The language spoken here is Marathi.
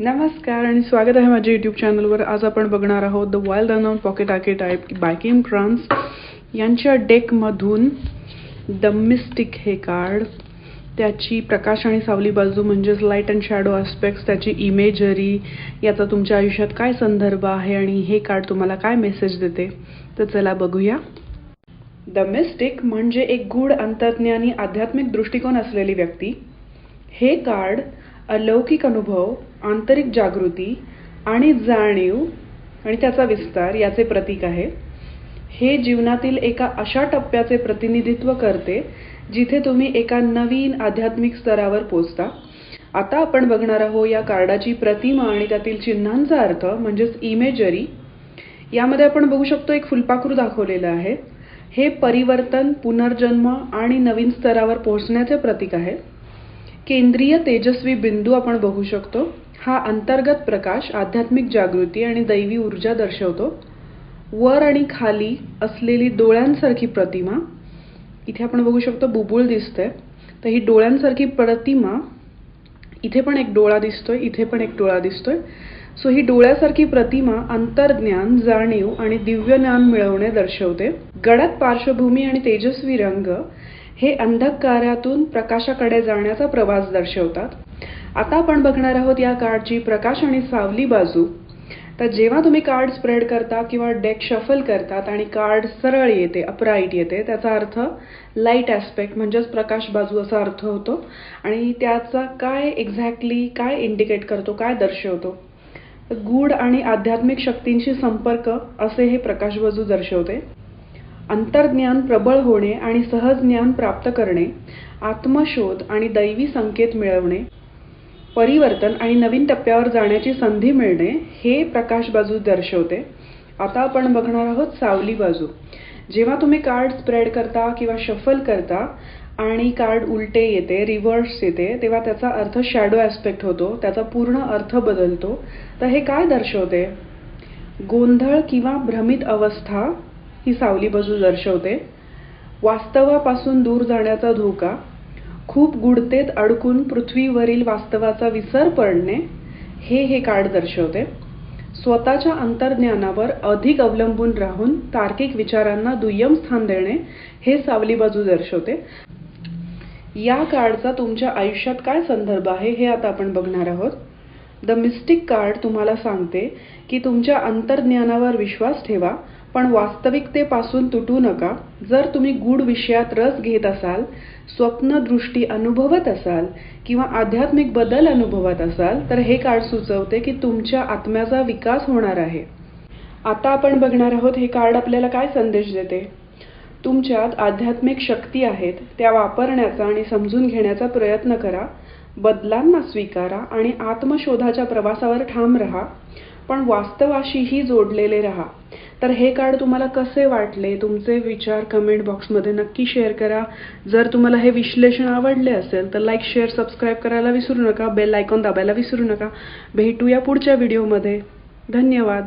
नमस्कार आणि स्वागत आहे माझ्या यूट्यूब चॅनलवर आज आपण बघणार आहोत the wild unknown pocket archetype by Kim Krans यांच्या डेकमधून द मिस्टिक हे कार्ड त्याची प्रकाश आणि सावली बाजू म्हणजेच लाइट अँड शॅडो आस्पेक्ट्स त्याची इमेजरी याचा तुमच्या आयुष्यात काय संदर्भ आहे आणि हे कार्ड तुम्हाला काय मेसेज देते? तर चला बघूया. द मिस्टिक म्हणजे एक गूढ अंतर्ज्ञानी आध्यात्मिक दृष्टिकोन असलेली व्यक्ती. हे कार्ड अलौकिक अनुभव आंतरिक जागृती आणि जाणीव आणि त्याचा विस्तार याचे प्रतीक आहे. हे जीवनातील एका अशा टप्प्याचे प्रतिनिधित्व करते जिथे तुम्ही एका नवीन आध्यात्मिक स्तरावर पोचता. आता आपण बघणार आहोत या कार्डाची प्रतिमा आणि त्यातील चिन्हांचा अर्थ म्हणजेच इमेजरी यामध्ये आपण बघू शकतो एक फुलपाखरू दाखवलेलं आहे. हे परिवर्तन पुनर्जन्म आणि नवीन स्तरावर पोहोचण्याचे प्रतीक आहे. केंद्रीय तेजस्वी बिंदू आपण बघू शकतो. हा अंतर्गत प्रकाश आध्यात्मिक जागृती आणि दैवी ऊर्जा दर्शवतो. वर आणि खाली असलेली डोळ्यांसारखी प्रतिमा इथे आपण बघू शकतो बुबुळ दिसते तर ही डोळ्यांसारखी प्रतिमा इथे पण एक डोळा दिसतोय इथे पण एक डोळा दिसतोय. सो ही डोळ्यासारखी प्रतिमा अंतर्ज्ञान जाणीव आणि दिव्य ज्ञान मिळवणे दर्शवते. गडद पार्श्वभूमी आणि तेजस्वी रंग हे अंधकारातून प्रकाशाकडे जाण्याचा प्रवास दर्शवतात. आता आपण बघणार आहोत या कार्डची प्रकाश आणि सावली बाजू. तर जेव्हा तुम्ही कार्ड स्प्रेड करता किंवा डेक शफल करतात आणि कार्ड सरळ येते अपराईट येते त्याचा अर्थ लाइट ॲस्पेक्ट म्हणजेच प्रकाश बाजू असा अर्थ होतो. आणि त्याचा काय एक्झॅक्टली काय इंडिकेट करतो काय दर्शवतो? गूढ आणि आध्यात्मिक शक्तींशी संपर्क असे हे प्रकाश बाजू दर्शवते. अंतर्ज्ञान प्रबळ होणे आणि सहज ज्ञान प्राप्त करणे आत्मशोध आणि दैवी संकेत मिळवणे परिवर्तन आणि नवीन टप्प्यावर जाण्याची संधी मिळणे हे प्रकाश बाजू दर्शवते. आता आपण बघणार आहोत सावली बाजू. जेव्हा तुम्ही कार्ड स्प्रेड करता किंवा शफल करता आणि कार्ड उलटे येते रिव्हर्स येते तेव्हा त्याचा अर्थ शॅडो ॲस्पेक्ट होतो त्याचा पूर्ण अर्थ बदलतो. तर हे काय दर्शवते? गोंधळ किंवा भ्रमित अवस्था ही सावली बाजू दर्शवते. वास्तवापासून दूर जाण्याचा धोका खूप गुडतेत अडकून पृथ्वीवरील वास्तवाचा विसर पडणे हे हे कार्ड दर्शवते. स्वतःच्या अंतर्ज्ञानावर अधिक अवलंबून राहून तार्किक विचारांना दुय्यम स्थान देणे हे सावली बाजू दर्शवते. या कार्डचा तुमच्या आयुष्यात काय संदर्भ आहे हे आता आपण बघणार आहोत. द मिस्टिक कार्ड तुम्हाला सांगते की तुमच्या अंतर्ज्ञानावर विश्वास ठेवा पण वास्तविकतेपासून तुटू नका. जर तुम्ही गूढ विषयात रस घेत असाल स्वप्नदृष्टी अनुभवत असाल किंवा आध्यात्मिक बदल अनुभवत असाल तर हे कार्ड सुचवते की तुमच्या आत्म्याचा विकास होणार आहे. आता आपण बघणार आहोत हे कार्ड आपल्याला काय संदेश देते? तुमच्यात आध्यात्मिक शक्ती आहेत त्या वापरण्याचा आणि समजून घेण्याचा प्रयत्न करा. बदलांना स्वीकारा आणि आत्मशोधाच्या प्रवासावर ठाम राहा पण वास्तवाशीही जोडलेले राहा. तर हे कार्ड तुम्हाला कसे वाटले? तुमचे विचार कमेंट बॉक्समध्ये नक्की शेअर करा. जर तुम्हाला हे विश्लेषण आवडले असेल तर लाईक शेअर सबस्क्राईब करायला विसरू नका. बेल आयकॉन दाबायला विसरू नका. भेटूया पुढच्या व्हिडिओमध्ये धन्यवाद.